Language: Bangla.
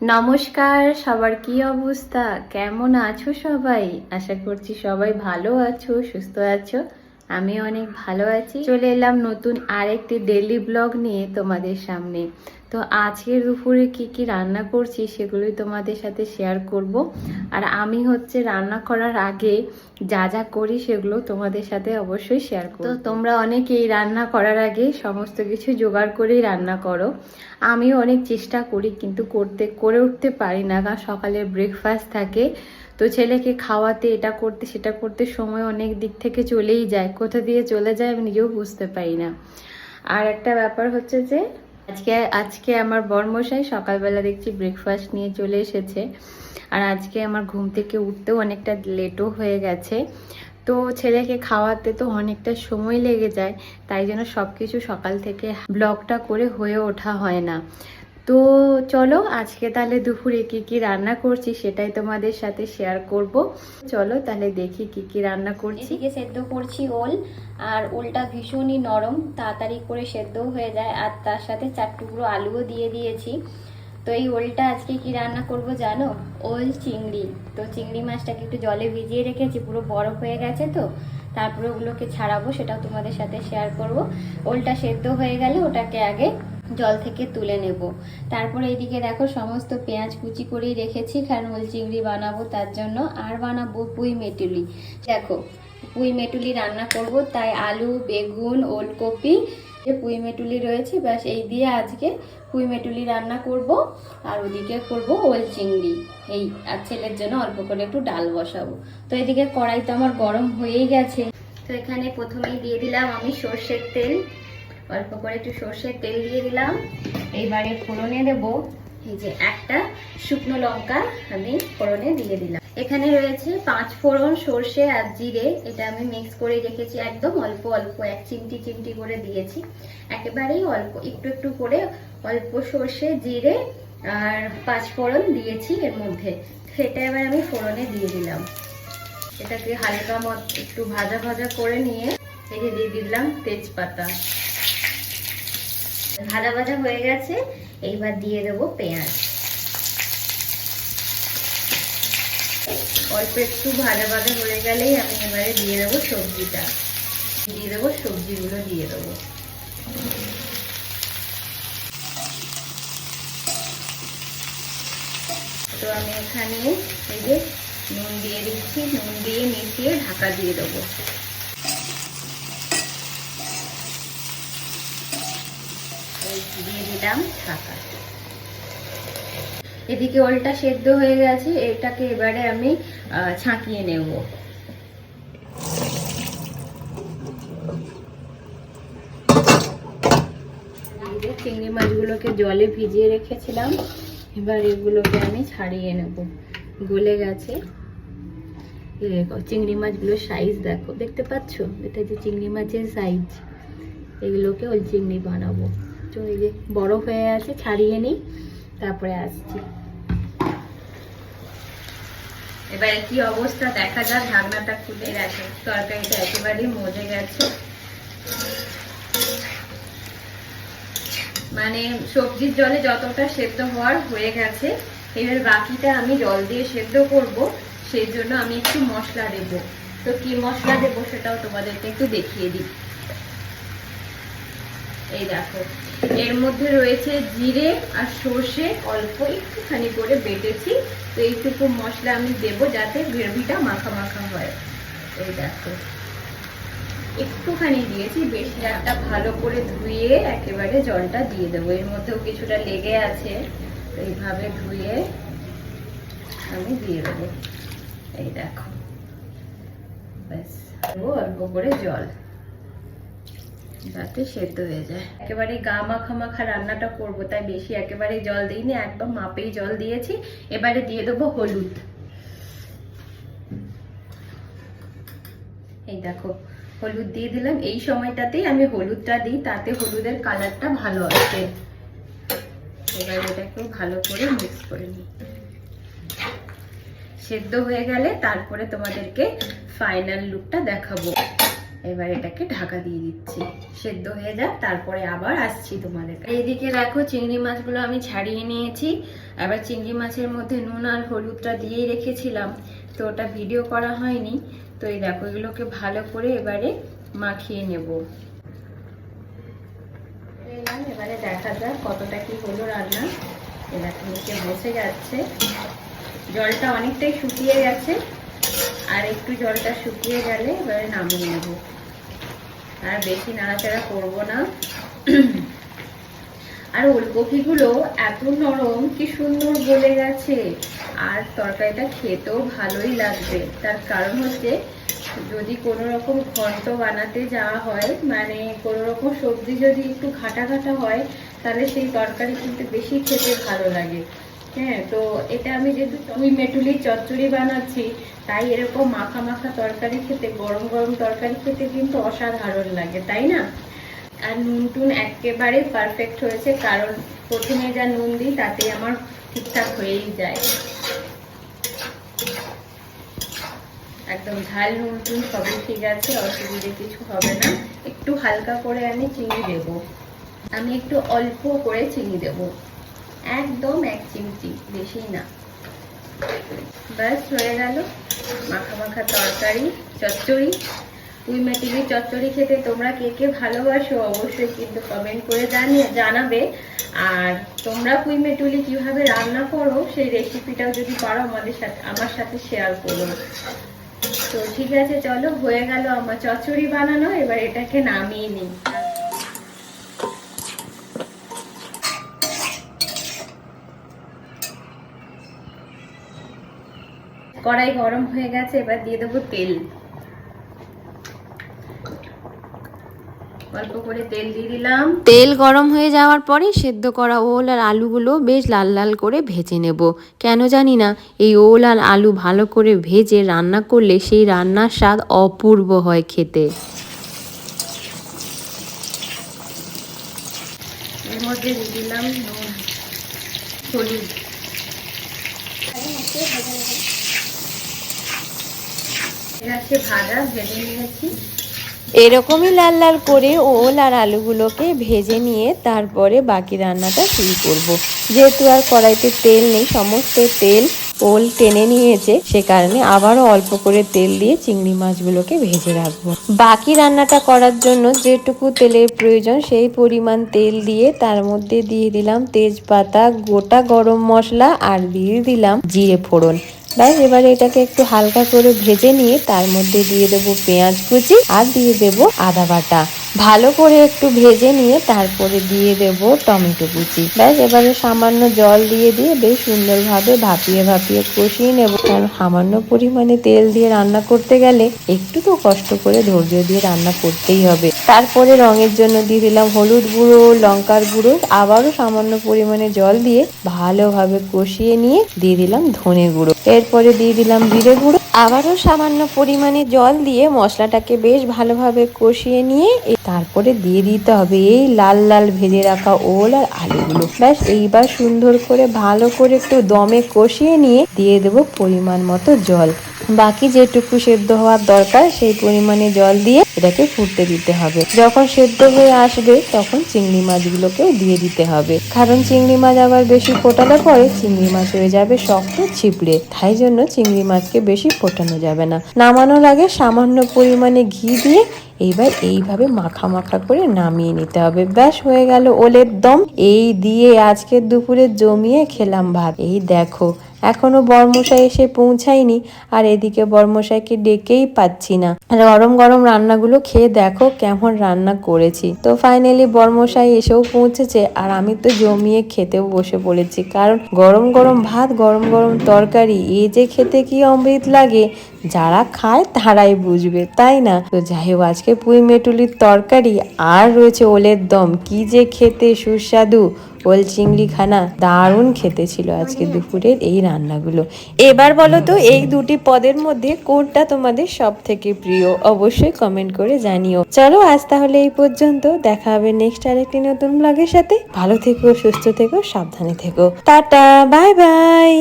নমস্কার সবার কি অবস্থা? কেমন আছো সবাই? আশা করছি সবাই ভালো আছো সুস্থ আছো। আমি অনেক ভালো আছি। চলে এলাম নতুন আরেকটি ডেলি ব্লগ নিয়ে তোমাদের সামনে। তো আজকের দুপুরে কি কি রান্না করছি সেগুলোই তোমাদের সাথে শেয়ার করব। আর আমি হচ্ছে রান্না করার আগে যা যা করি সেগুলো তোমাদের সাথে অবশ্যই শেয়ার করব। তো তোমরা অনেকেই রান্না করার আগে সমস্ত কিছু জোগাড় করেই রান্না করো। আমিও অনেক চেষ্টা করি কিন্তু করতে, করে উঠতে পারি না কারণ সকালে ব্রেকফাস্ট থাকে। তো ছেলেকে খাওয়াতে, এটা করতে, সেটা করতে সময় অনেক দিক থেকে চলেই যায়। কোথা দিয়ে চলে যায় আমি নিজেও বুঝতে পারি না। আর একটা ব্যাপার হচ্ছে যে, আজকে আজকে আমার বরমশাই সকালবেলা দেখছি ব্রেকফাস্ট নিয়ে চলে এসেছে। আর আজকে আমার ঘুম থেকে উঠতেও অনেকটা লেটও হয়ে গেছে। তো ছেলেকে খাওয়াতে তো অনেকটা সময় লেগে যায়, তাই জন্য সব কিছু সকাল থেকে ব্লগটা করে হয়ে ওঠা হয় না। তো চলো আজকে তাহলে দুপুরে কি কি রান্না করছি সেটাই তোমাদের সাথে শেয়ার করব। চলো তাহলে দেখি কি কি রান্না করছি। এদিকে সেদ্ধ করছি ওল, আর ওলটা ভীষণই নরম, তাড়াতাড়ি করে সেদ্ধ হয়ে যায়, আর তার সাথে চার টুকরো আলুও দিয়ে দিয়েছি। তো এই ওলটা আজকে কি রান্না করব জানো? ওল চিংড়ি। তো চিংড়ি মাছটাকে একটু জলে ভিজিয়ে রেখেছি, পুরো বরফ হয়ে গেছে তো, তারপরে ওগুলোকে ছাড়াবো, সেটাও তোমাদের সাথে শেয়ার করব। ওলটা সেদ্ধ হয়ে গেলে ওটাকে আগে জল থেকে তুলে নেব। তারপরে এইদিকে দেখো সমস্ত পেঁয়াজ কুচি করেই রেখেছি কারণ ওল চিংড়ি বানাবো, তার জন্য আর বানাবো পুঁই মেটুলি। দেখো, পুঁই মেটুলি রান্না করব, তাই আলু, বেগুন, ওলকপি যে পুঁই মেটুলি রয়েছে, ব্যাস এই দিয়ে আজকে পুঁই মেটুলি রান্না করব, আর ওদিকে করব ওল চিংড়ি। এই, আর ছেলের জন্য অল্প করে একটু ডাল বসাবো। তো এদিকে কড়াই তো আমার গরম হয়েই গেছে। তো এখানে প্রথমেই দিয়ে দিলাম আমি সর্ষের তেল। অল্প করে একটু সর্ষের তেল দিয়ে দিলাম। এইবারে ফোড়নে দেব। এই যে একটা শুকনো লঙ্কা আমি ফোড়নে দিয়ে দিলাম। এখানে রয়েছে পাঁচ ফোড়ন সর্ষে আর জিরে। এটা আমি মিক্স করে রেখেছি একদম অল্প অল্প, এক চিমটি চিমটি করে দিয়েছি। একেবারেই অল্প, একটু একটু করে অল্প সর্ষে, জিরে আর পাঁচ ফোড়ন দিয়েছি এর মধ্যে। সেটা এবার আমি ফোড়নে দিয়ে দিলাম। এটাকে হালকা মত একটু ভাজা ভাজা করে নিয়ে এই যে দিয়ে দিলাম তেজপাতা। ভাজা ভাজা হয়ে গেছে, এইবার দিয়ে দেবো পেঁয়াজ। অল্প একটু ভাজা ভাজা হয়ে গেলেই আমি এবারে দিয়ে দেবো সবজিটা। দিয়ে দেবো সবজিগুলো, দিয়ে দেবো। তো আমি এখানে এই যে নুন দিয়ে দিচ্ছি, নুন দিয়ে মিশিয়ে ঢাকা দিয়ে দেবো। দিলাম ঢাকা এদিকে ওলটা সেদ্ধ হয়ে গেছে, এটাকে এবারে আমি ছাঁকিয়ে নেব। চিংড়ি মাছগুলোকে জলে ভিজিয়ে রেখেছিলাম, এবার এগুলোকে আমি ছাড়িয়ে নেব। গলে গেছে। চিংড়ি মাছগুলোর সাইজ দেখো, দেখতে পাচ্ছ? এটা যে চিংড়ি মাছের সাইজ এগুলোকে ওই চিংড়ি বানাবো। তো এই যে বরফ হয়ে আছে, ছাড়িয়ে নিই, তারপরে আসছি। এবারে কি অবস্থা? দেখা যাক, ঢাকনাটা খুলে রাখে তরকারিটা একেবারেই মজে গেছে। মানে সবজির জলে যতটা সেদ্ধ হওয়ার হয়ে গেছে, এবার বাকিটা আমি জল দিয়ে সেদ্ধ করব, সেই জন্য আমি একটু মশলা দেব। তো কি মশলা দেবো সেটাও তোমাদেরকে একটু দেখিয়ে দিই। এই দেখো। এর মধ্যে রয়েছে জিরে আর সর্ষে, অল্প একটুখানি করে বেটেছি। তো এইটুকু মশলা আমি দেব যাতে গ্রেভিটা মাখা মাখা হয়। এই দেখো। একটুখানি দিয়েছি, বেশ একটা ভালো করে ধুয়ে একেবারে জলটা দিয়ে দেবো। এর মধ্যেও কিছুটা লেগে আছে এইভাবে ধুয়ে আমি দিয়ে দেবো। এই দেখো। ব্যাস, অল্প করে জল। যাতে সেদ্ধ হয়ে যায়। একেবারে গা মাখা মাখা রান্নাটা করব, তাই বেশি একেবারে জল দিইনি, একদম মাপেই জল দিয়েছি। এবারে দিয়ে দেবো হলুদ। এই দেখো, হলুদ দিয়ে দিলাম। এই সময়টাতেই আমি হলুদটা দিই, তাতে হলুদের কালারটা ভালো আসে। এবার এটাকে ভালো করে মিক্স করে নিই। সেদ্ধ হয়ে গেলে তারপরে তোমাদেরকে ফাইনাল লুকটা দেখাবো। এবার এটাকে ঢাকা দিয়ে দিচ্ছি। সেদ্ধ হয়ে যাক, তারপরে আবার আসছি তোমাদের এইদিকে দেখো চিংড়ি মাছগুলো আমি ছাড়িয়ে নিয়েছি। এবার চিংড়ি মাছের মধ্যে নুন আর হলুদটা দিয়েই রেখেছিলাম, তো ওটা ভিডিও করা হয়নি। তো এই দেখো, এগুলোকে ভালো করে এবারে মাখিয়ে নেব। এবারে দেখা যাক কতটা কি হলো রান্না। এবার নিচে বসে যাচ্ছে। জলটা অনেকটাই শুকিয়ে গেছে, আর একটু জলটা শুকিয়ে গেলে এবারে নামিয়ে নেব। আর বেশি নাড়াচাড়া করব না। আর ওলকপিগুলো এত নরম, কি সুন্দর গলে গেছে। আর তরকারিটা খেতেও ভালোই লাগবে। তার কারণ হচ্ছে, যদি কোনো রকম ঘন্ট বানাতে যাওয়া হয় মানে কোনো রকম সবজি যদি একটু ঘাটা ঘাটা হয়, তাহলে সেই তরকারি কিন্তু বেশি খেতে ভালো লাগে। হ্যাঁ তো এটা আমি যেহেতু ওই মেটুলির চচ্চড়ি বানাচ্ছি, তাই এরকম মাখা মাখা তরকারি খেতে, গরম গরম তরকারি খেতে কিন্তু অসাধারণ লাগে, তাই না? আর নুন টুন একেবারে পারফেক্ট হয়েছে, কারণ প্রথমে যা নুন দিই, তাতে আমার ঠিকঠাক হয়েই যায়। একদম ঝাল নুন টুন সবই ঠিক আছে, অসুবিধে কিছু হবে না। একটু হালকা করে আমি চিনি দেব। আমি একটু অল্প করে চিনি দেব। একদম এক চিমচি বেশি না। ব্যাস, হয়ে গেল। মাখা মাখা তরকারি, চচ্চড়ি। পুঁই মেটিলি চচ্চড়ি খেতে তোমরা কে কে ভালোবাসো অবশ্যই কিন্তু কমেন্ট করে জানিয়ে জানাবে। আর তোমরা পুঁই মেটুলি কীভাবে রান্না করো, সেই রেসিপিটাও যদি পারো আমাদের সাথে আমার সাথে শেয়ার করো। তো ঠিক আছে, চলো, হয়ে গেল আমার চচ্চড়ি বানানো। এবার এটাকে নামিয়ে নিই। কড়াই গরম হয়ে গেছে এবার দিয়ে দেবো তেল। অল্প করে তেল দিয়ে দিলাম। তেল গরম হয়ে যাওয়ার পরে সেদ্ধ করা ওল আর আলুগুলো বেশ লাল লাল করে ভেজে নেব। কেন জানি না এই ওল আর আলু ভালো করে ভেজে রান্না করলে সেই রান্নার স্বাদ অপূর্ব হয় খেতে। এর মধ্যে দিয়ে দিলাম হলুদ। এরকমই লাল লাল করে ওল আর আলুগুলোকে ভেজে নিয়ে তারপরে বাকি রান্নাটা শুরু করব। যেহেতু আর কড়াইতে তেল নেই, সমস্ত তেল ওল টেনে নিয়েছে, সে কারণে আবারও অল্প করে তেল দিয়ে চিংড়ি মাছগুলোকে ভেজে রাখব। বাকি রান্নাটা করার জন্য যেটুকু তেলের প্রয়োজন, সেই পরিমাণ তেল দিয়ে তার মধ্যে দিয়ে দিলাম তেজপাতা, গোটা গরম মশলা আর দিয়ে দিলাম জিরে ফোড়ন। ব্যাস, এবারে এটাকে একটু হালকা করে ভেজে নিয়ে তার মধ্যে দিয়ে দেবো পেঁয়াজ কুচি আর দিয়ে দেবো আদা বাটা। ভালো করে একটু ভেজে নিয়ে তারপরে দিয়ে দেব টমেটো কুচি। ব্যাস, এবারে সামান্য জল দিয়ে দিয়ে বেশ সুন্দরভাবে ভাপিয়ে ভাপিয়ে কষিয়ে নেব। কারণ সামান্য পরিমাণে তেল দিয়ে রান্না করতে গেলে একটু তো কষ্ট করে ধৈর্য দিয়ে রান্না করতেই হবে। তারপরে রঙের জন্য দিয়ে দিলাম হলুদ গুঁড়ো, লঙ্কার গুঁড়ো। আবারও সামান্য পরিমাণে জল দিয়ে ভালোভাবে কষিয়ে নিয়ে দিয়ে দিলাম ধনে গুঁড়ো। এরপরে দিয়ে দিলাম জিরে গুঁড়ো। আবারও সামান্য পরিমাণে জল দিয়ে মশলাটাকে বেশ ভালোভাবে কষিয়ে নিয়ে তারপরে দিয়ে দিতে হবে এই লাল লাল ভেজে রাখা ওল আর আলুগুলো। ব্যাস, এইবার সুন্দর করে ভালো করে একটু দমে কষিয়ে নিয়ে দিয়ে দেবো পরিমাণ মতো জল। বাকি যেটুকু সেদ্ধ হওয়ার দরকার, সেই পরিমাণে জল দিয়ে এটাকে ফুটতে দিতে হবে। যখন সেদ্ধ হয়ে আসবে, তখন চিংড়ি মাছগুলোকেও দিয়ে দিতে হবে। কারণ চিংড়ি মাছ আবার বেশি ফোটালে পরে চিংড়ি মাছ হয়ে যাবে শক্ত ছিপড়ে। তাই জন্য চিংড়ি মাছকে বেশি ফোটানো যাবে না। নামানোর আগে সামান্য পরিমাণে ঘি দিয়ে এইবার এইভাবে মাখা মাখা করে নামিয়ে নিতে হবে। ব্যাস, হয়ে গেল ওলের দম। এই দিয়ে আজকের দুপুরে জমিয়ে খেলাম ভাত। এই দেখো এখনও বর্মশাই এসে পৌঁছায়নি, আর এদিকে বর্মশাইকে ডেকেই পাচ্ছি না। গরম গরম রান্নাগুলো খেয়ে দেখো কেমন রান্না করেছি। তো ফাইনালি বর্মশাই এসেও পৌঁছেছে, আর আমি তো জমিয়ে খেতেও বসে পড়েছি, কারণ গরম গরম ভাত, গরম গরম তরকারি এই যে খেতে কি অমৃত লাগে, যারা খায় তারাই বুঝবে, তাই না? তো যাই হোক, আজকে পুঁই মেটুলির তরকারি, আর রয়েছে ওলের দম, কি যে খেতে সুস্বাদু। ওল চিংড়ি খানা দারুণ খেতে ছিল আজকে দুপুরের এই রান্নাগুলো। এবার বলো তো, এই দুটি পদের মধ্যে কোনটা তোমাদের সব থেকে প্রিয়? অবশ্যই কমেন্ট করে জানিও। চলো আজ তাহলে এই পর্যন্ত। দেখা হবে নেক্সট আরেকটি নতুন ব্লগের সাথে। ভালো থেকো, সুস্থ থেকো, সাবধানে থেকো। Tata bye bye